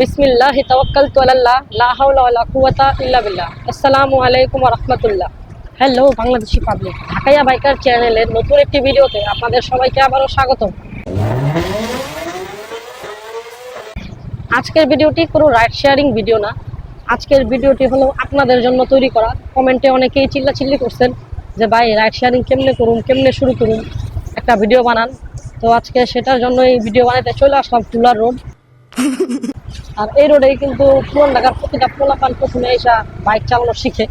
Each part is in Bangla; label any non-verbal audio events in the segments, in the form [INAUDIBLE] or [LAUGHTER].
বিসমিল্লাহ তাওয়াক্কালতু আলাল্লাহ, লা হাওলা ওয়ালা কুওয়াতা ইল্লা বিল্লাহ। আসসালামু আলাইকুম রাহমাতুল্লাহ। Hello Bangladeshi public Dhakaiya biker চ্যানেলের নতুন একটি ভিডিওতে আপনাদের সবাইকে আবারও স্বাগত আজকের ভিডিওটি কোনো রাইড শেয়ারিং ভিডিও না। আজকের ভিডিওটি হলো আপনাদের জন্য তৈরি করা। কমেন্টে অনেকেই চিল্লাচিল্লি করছেন যে, ভাই রাইড শেয়ারিং কেমনে করুন কেমনে শুরু করুন একটা ভিডিও বানান। তো আজকে সেটার জন্য এই ভিডিও বানাতে চলে আসলাম টুলার রোড। আর এই রোডে কিন্তু পুরান ঢাকার প্রতিটা পোলাপান প্রথমে এসা বাইক চালানো শিখে।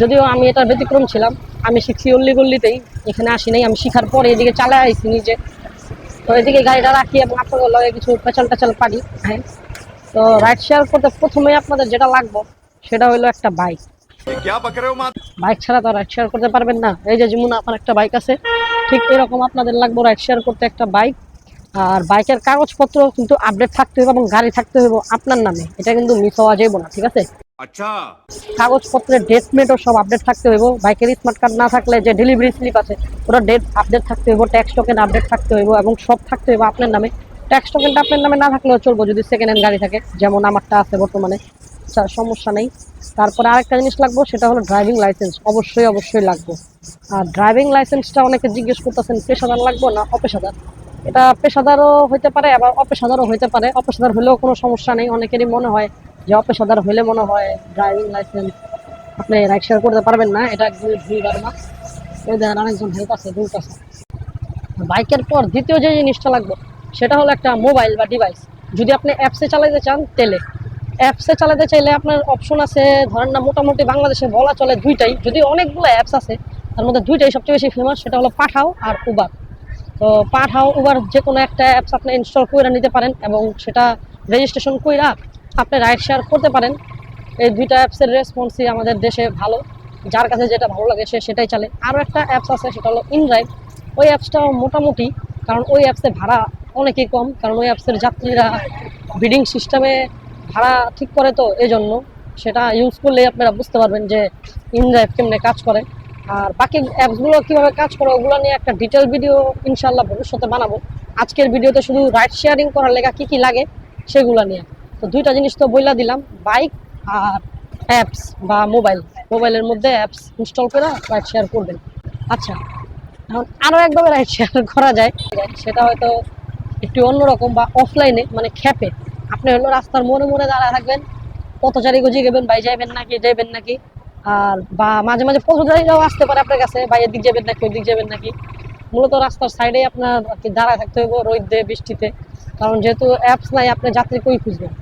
যদিও আমি এটা ব্যতিক্রম ছিলাম, আমি শিখছি অল্লি গল্লিতেই, এখানে আসি নাই, আমি শিখার পরে এদিকে চালায় আইছি নিজে। তো এদিকে গাড়িটা রাখি এবং আপনাদের লগে কিছু পেচাল টেচাল পারি হ্যাঁ। তো রাইড শেয়ার করতে প্রথমে আপনাদের যেটা লাগবো, সেটা হলো একটা বাইক বাইক ছাড়া তো রাইড শেয়ার করতে পারবেন না। এই যে যেমন আপনার একটা বাইক আছে, ঠিক এরকম আপনাদের লাগবো রাইড শেয়ার করতে একটা বাইক আর বাইকের কাগজপত্র কিন্তু আপডেট থাকতে হবে এবং গাড়ি থাকতে হবে আপনার নামে। এটা কিন্তু মিস হওয়া যাবে না ঠিক আছে? আচ্ছা। কাগজপত্রের ডেটমেটও সব আপডেট থাকতে হবে বাইকের স্মার্ট কার্ড না থাকলে যে ডেলিভারি স্লিপ আছে ওটা ডেট আপডেট থাকতে হবে ট্যাক্স টোকেন আপডেট থাকতে হবে এবং সব থাকতে হবে আপনার নামে। ট্যাক্স টোকেনটা আপনার নামে না থাকলেও চলবো যদি সেকেন্ড হ্যান্ড গাড়ি থাকে যেমন আমারটা আছে বর্তমানে। সমস্যা নেই। তারপরে আরেকটা জিনিস লাগবো সেটা হলো ড্রাইভিং লাইসেন্স অবশ্যই অবশ্যই লাগবো। আর ড্রাইভিং লাইসেন্সটা অনেকে জিজ্ঞেস করতেছেন পেশাদার লাগবো না অপেশাদার? এটা পেশাদারও হইতে পারে, আবার অপেশাদারও হইতে পারে। অপেশাদার হলেও কোনো সমস্যা নেই, অনেকেরই মনে হয় যে অপেশাদার হলে মনে হয় ড্রাইভিং লাইসেন্স আপনি রাইড শেয়ার করতে পারবেন না, এটা একদমই ভুল ধারণা। ওই দেখেন অনেকজন হেল্প আছে দূর আছে বাইকের পর দ্বিতীয় যে জিনিসটা লাগবে, সেটা হলো একটা মোবাইল বা ডিভাইস যদি আপনি অ্যাপসে চালাতে চান তেলে অ্যাপসে চালাতে চাইলে আপনার অপশন আছে, ধরেন না মোটামুটি বাংলাদেশে বলা চলে দুইটাই। যদি অনেকগুলো অ্যাপস আছে, তার মধ্যে দুইটাই সবচেয়ে বেশি ফেমাস সেটা হলো পাঠাও আর উবার তো পাঠাও উবার যে কোনো একটা অ্যাপস আপনি ইনস্টল করে নিতে পারেন এবং সেটা রেজিস্ট্রেশন কইরা আপনি রাইড শেয়ার করতে পারেন। এই দুইটা অ্যাপসের রেসপন্সই আমাদের দেশে ভালো। যার কাছে যেটা ভালো লাগে সে সেটাই চালে। আরও একটা অ্যাপস আছে, সেটা হলো ইনড্রাইভ ওই অ্যাপসটাও মোটামুটি, কারণ ওই অ্যাপসে ভাড়া অনেকই কম, কারণ ওই অ্যাপসের যাত্রীরা বিডিং সিস্টেমে ভাড়া ঠিক করে তো এই জন্য সেটা ইউজ করলে আপনারা বুঝতে পারবেন যে ইনড্রাইভ কেমনে কাজ করে। আর বাকি অ্যাপসগুলো কীভাবে কাজ করে ওগুলো নিয়ে একটা ডিটেল ভিডিও ইনশাল্লাহ ভবিষ্যতে বানাবো। আজকের ভিডিওতে শুধু রাইড শেয়ারিং করার লেগা কী কী লাগে সেগুলো নিয়ে। তো দুইটা জিনিস তো বইলা দিলাম বাইক আর অ্যাপস বা মোবাইল মোবাইলের মধ্যে অ্যাপস ইনস্টল করে রাইড শেয়ার করবেন। আচ্ছা এখন আরও একভাবে রাইড শেয়ার করা যায়। সেটা হয়তো একটু অন্যরকম বা অফলাইনে মানে খ্যাপে। আপনি হলো রাস্তার মোড়ে মোড়ে দাঁড়ায় থাকবেন, পথচারী গুজি গেবেন, ভাই যাইবেন নাকি যাইবেন নাকি। আর বা মাঝে মাঝে পথচারীরাও আসতে পারে আপনার কাছে বা এদিক যাবেন নাকি ওই দিক যাবেন নাকি। মূলত রাস্তার সাইডে আপনার কি দাঁড়ায় থাকতে হবে রোদে বৃষ্টিতে। কারণ যেহেতু অ্যাপস নাই আপনি যাত্রী কই খুঁজবেন?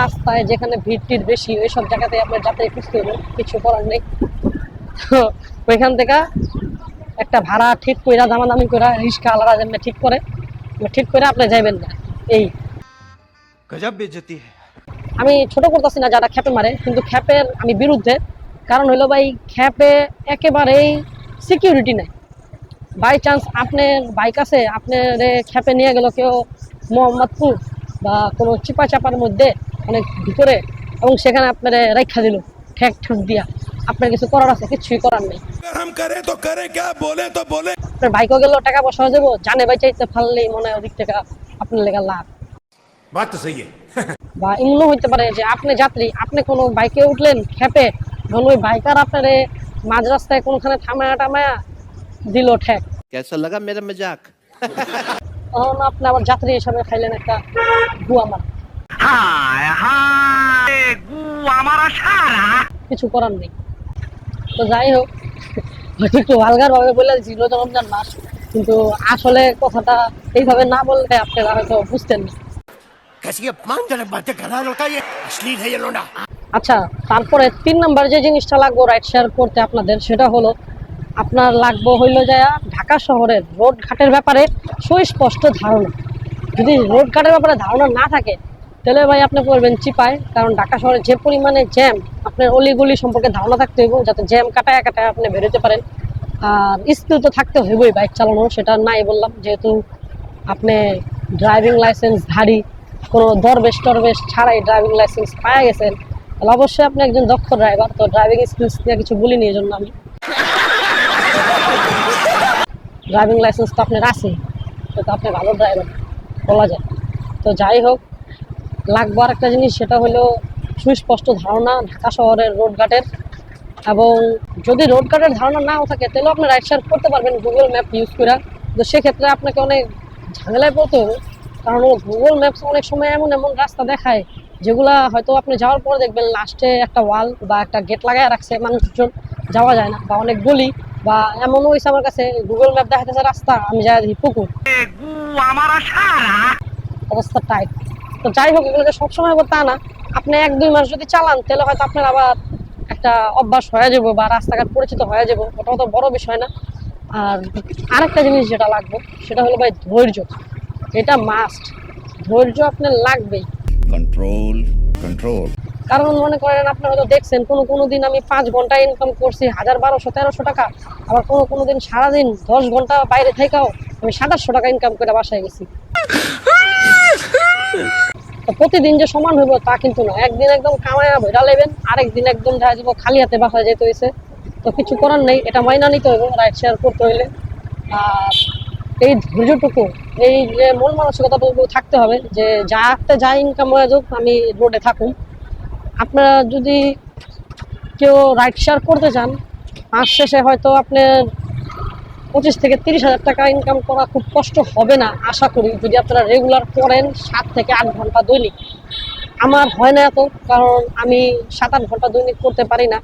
রাস্তায় যেখানে ভিড় টিড় বেশি ওই সব জায়গাতে আপনার যাত্রী খুঁজতে হবে কিছু করার নেই। তো ওইখান থেকে একটা ভাড়া ঠিক করে দামাদামি করে রিস্কা আলাদা যেমনি ঠিক করে ঠিক করে আপনি যাবেন না। এই। আমি ছোট করতেছি না যারা খ্যাপে মারে কিন্তু খ্যাপের আমি বিরুদ্ধে কারণ হলো ভাই খ্যাপে একেবারেই সিকিউরিটি নাই। বাই চান্স আপনার বাইক আছে আপনার খ্যাপে নিয়ে গেল কেউ মোহাম্মদপুর বা কোনো চিপা চাপার মধ্যে অনেক ভিতরে এবং সেখানে আপনার রেখা দিল ঠেক ঠুক দিয়া। আপনার কিছু করার আছে? কিছুই করার নেই। আপনার বাইকও গেল টাকা পয়সা হয়ে যাব জানে ভাই চাইতে ফাললেই মনে হয় অধিক টাকা আপনার লেগে লাভ। [LAUGHS] বা এমনও হইতে পারে যে আপনি যাত্রী আপনি কোনো বাইকে উঠলেন খেপে বাইকার আপনারে মাঝ রাস্তায় কোনখানে থামায়া টামায়া দিল ঠেক। কেসা লাগা মজাক? তখন আপনি আবার যাত্রী হিসাবে খাইলেন একটা গুয়া হায় হায় গুয়া মারা সারা কিছু করার নেই। তো যাই হোক একটু ভালগার ভাবে বলে দিচ্ছি রোজা মাস কিন্তু আসলে কথাটা এইভাবে না বললে আপনারা হয়তো বুঝতেন না। আচ্ছা তারপরে তিন নাম্বার যে জিনিসটা লাগবো রাইড শেয়ার করতে আপনাদের, সেটা হলো আপনার লাগবো হইল যায় ঢাকা শহরের রোডঘাটের ব্যাপারে সুস্পষ্ট ধারণা। যদি রোডঘাটের ব্যাপারে ধারণা না থাকে, তাহলে ভাই আপনি বলবেন চিপায়, কারণ ঢাকা শহরে যে পরিমাণে জ্যাম আপনার অলিগুলি সম্পর্কে ধারণা থাকতে হইব, যাতে জ্যাম কাটায় কাটায় আপনি বেরোতে পারেন। আর স্কিল তো থাকতে হইবই বাইক চালানো সেটা নাই বললাম, যেহেতু আপনি ড্রাইভিং লাইসেন্স ধারী, কোনো দরবেশ টরবেশ ছাড়াই ড্রাইভিং লাইসেন্স পাওয়া গেছেন তাহলে অবশ্যই আপনি একজন দক্ষ ড্রাইভার তো ড্রাইভিং স্কিলস নিয়ে কিছু বলিনি এই জন্য আমি। ড্রাইভিং লাইসেন্স তো আপনার আছে তো আপনি ভালো ড্রাইভার বলা যায়। তো যাই হোক, লাগবে একটা জিনিস, সেটা হলো সুস্পষ্ট ধারণা ঢাকা শহরের রোডঘাটের এবং যদি রোডঘাটের ধারণা নাও থাকে, তাহলে আপনি রাইড শেয়ার করতে পারবেন গুগল ম্যাপ ইউজ করে তো সেক্ষেত্রে আপনাকে অনেক ঝামেলায় পড়তে হবে, কারণ গুগল ম্যাপস অনেক সময় এমন এমন রাস্তা দেখায় যেগুলা হয়তো আপনি যাওয়ার পরে দেখবেন লাস্টে একটা ওয়াল বা একটা গেট লাগায় রাখছে, মানুষজন যাওয়া যায় না বা অনেক গলি বা এমনও হয়েছে আমার কাছে গুগল ম্যাপ দেখাতেছে রাস্তা, আমি যাই দেখি পুকুর। অবস্থা টাইট তো যাই হোক এগুলোকে সবসময় তা না। আপনি এক, দুই মাস যদি চালান, তাহলে হয়তো আপনার আবার একটা অভ্যাস হয়ে যাব বা রাস্তাঘাট পরিচিত হয়ে যাব ওটা তো বড় বিষয় না। আর আরেকটা জিনিস যেটা লাগবে, সেটা হলো ভাই ধৈর্য। এটা মাস্ট ধৈর্য আপনার লাগবেই। Control control. কারণ মনে করেন আপনি হয়তো দেখছেন, কোনো কোনো দিন আমি পাঁচ ঘণ্টা ইনকাম করছি, হাজার বারোশো, তেরোশো টাকা, আবার কোনো কোনো দিন সারাদিন দশ ঘণ্টা বাইরে থেকেও আমি সাতাশশো টাকা ইনকাম করে বাসায় গেছি। প্রতিদিন যে সমান হইব তা কিন্তু না। একদিন একদম কামায়া ভেড়া লেবেন আরেকদিন একদম দেখা যাব খালি হাতে বাসায় যেতে হয়েছে তো কিছু করার নেই, এটা মাইনা নিতে হইব রাইড শেয়ার করতে হইলে। আর এই ধৈর্যটুকু, এই যে মন মানসিকতাটুকু থাকতে হবে যে যাতে যা ইনকাম হয়ে যাক, আমি রোডে থাকুন। আপনারা যদি কেউ রাইড শেয়ার করতে চান, মাস শেষে হয়তো আপনার পঁচিশ থেকে তিরিশ হাজার টাকা ইনকাম করা খুব কষ্ট হবে না, আশা করি। যদি আপনারা রেগুলার করেন, সাত থেকে আট ঘণ্টা দৈনিক। আমার হয় না এত, কারণ আমি সাত আট ঘণ্টা দৈনিক করতে পারি না।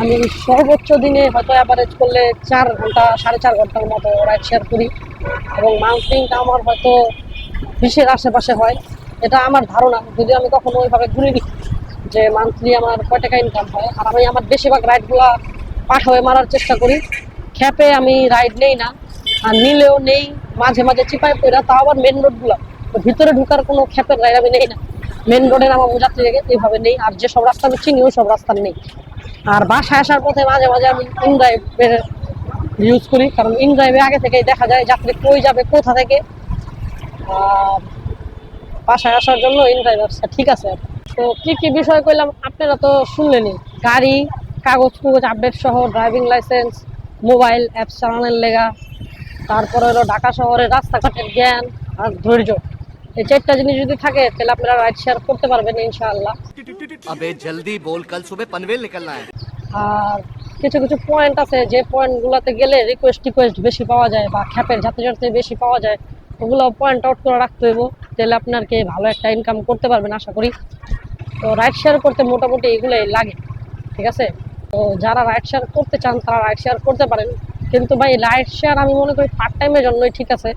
আমি সর্বোচ্চ দিনে হয়তো অ্যাভারেজ করলে চার ঘণ্টা, সাড়ে চার ঘণ্টার মতো রাইড শেয়ার করি। এবং মান্থলি আমার হয়তো বিশের আশেপাশে হয়, এটা আমার ধারণা। যদি আমি কখনো ওইভাবে ঘুরে ঘুরিনি যে মান্থলি আমার কয় টাকা ইনকাম হয়, আর আমি আমার বেশিরভাগ রাইডগুলা পাঠাবে মারার চেষ্টা করি, খ্যাপে আমি রাইড নেই না, আর নিলেও নেই, মাঝে মাঝে চিপায় পড়া তাও আবার মেন রোডগুলো ভিতরে ঢুকার কোনো খ্যাপের রাইড আমি নেই না। মেন রোডের আমার যাত্রী এইভাবে নেই, আর যেসব রাস্তা আমি চিনি, ওই সব রাস্তা নেই। আর বাসায় আসার পথে মাঝে মাঝে আমি ইন ড্রাইভের ইউজ করি কারণ ইনড্রাইভে আগে থেকে দেখা যায় যাত্রী কই যাবে কোথা থেকে। বাসায় আসার জন্য ইনড্রাইভ অ্যাপসটা ঠিক আছে। তো কি কি বিষয় কইলাম আপনারা তো শুনলেনি গাড়ি কাগজ কুগজ আপডেট সহ ড্রাইভিং লাইসেন্স মোবাইল অ্যাপস চালানোর লেগা। তারপরে হলো ঢাকা শহরের রাস্তাঘাটের জ্ঞান আর ধৈর্য। এই চারটা জিনিস যদি থাকে তাহলে আপনারা রাইড শেয়ার করতে পারবেন ইনশাআল্লাহ। আর কিছু কিছু পয়েন্ট আছে যে পয়েন্টগুলোতে গেলে রিকোয়েস্ট টিকোয়েস্ট বেশি পাওয়া যায় বা খ্যাপের যাতে যাতে বেশি পাওয়া যায় ওগুলো পয়েন্ট আউট করে রাখতে হইব তাহলে আপনার কি ভালো একটা ইনকাম করতে পারবেন আশা করি। তো রাইড শেয়ার করতে মোটামুটি এগুলোই লাগে ঠিক আছে? তো যারা রাইড শেয়ার করতে চান তারা রাইড শেয়ার করতে পারেন। কিন্তু ভাই রাইড শেয়ার আমি মনে করি পার্ট টাইমের জন্যই ঠিক আছে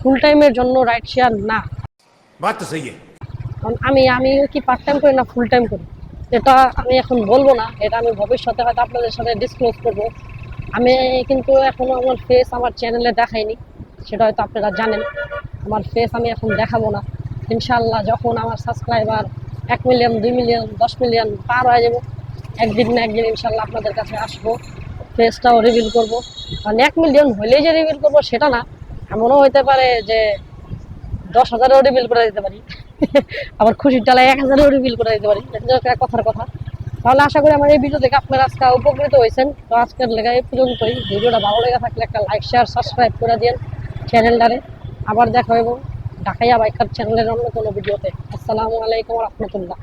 ফুল টাইমের জন্য রাইড শেয়ার না। আমি আমি কি পার্ট টাইম করি না ফুল টাইম করি? এটা আমি এখন বলব না, এটা আমি ভবিষ্যতে হয়তো আপনাদের সাথে ডিসক্লোজ করব। আমি কিন্তু এখনও আমার ফেস আমার চ্যানেলে দেখাইনি, সেটা হয়তো আপনারা জানেন। আমার ফেস আমি এখন দেখাবো না। ইনশাল্লাহ যখন আমার সাবস্ক্রাইবার এক মিলিয়ন দুই মিলিয়ন দশ মিলিয়ন পার হয়ে যাব, একদিন না একদিন ইনশাল্লাহ আপনাদের কাছে আসব ফেসটাও রিভিল করব। কারণ এক মিলিয়ন হইলেই যে রিভিল করব সেটা না, এমনও হইতে পারে যে দশ হাজারও রিভিল করে দিতে পারি। আবার খুশির ডালায় এক হাজারও রিভিল করে দিতে পারি। কথার কথা। তাহলে আশা করি আমার এই ভিডিও দেখে আপনারা আজকে উপকৃত হয়েছেন। তো আজকের লেগে এই করি ভিডিওটা ভালো লেগে থাকলে একটা লাইক শেয়ার সাবস্ক্রাইব করে দিন চ্যানেলটারে আবার দেখা হইব ঢাকাইয়া বাইকার চ্যানেলের অন্য কোনো ভিডিওতে আসসালামু আলাইকুম রহমতুল্লাহ।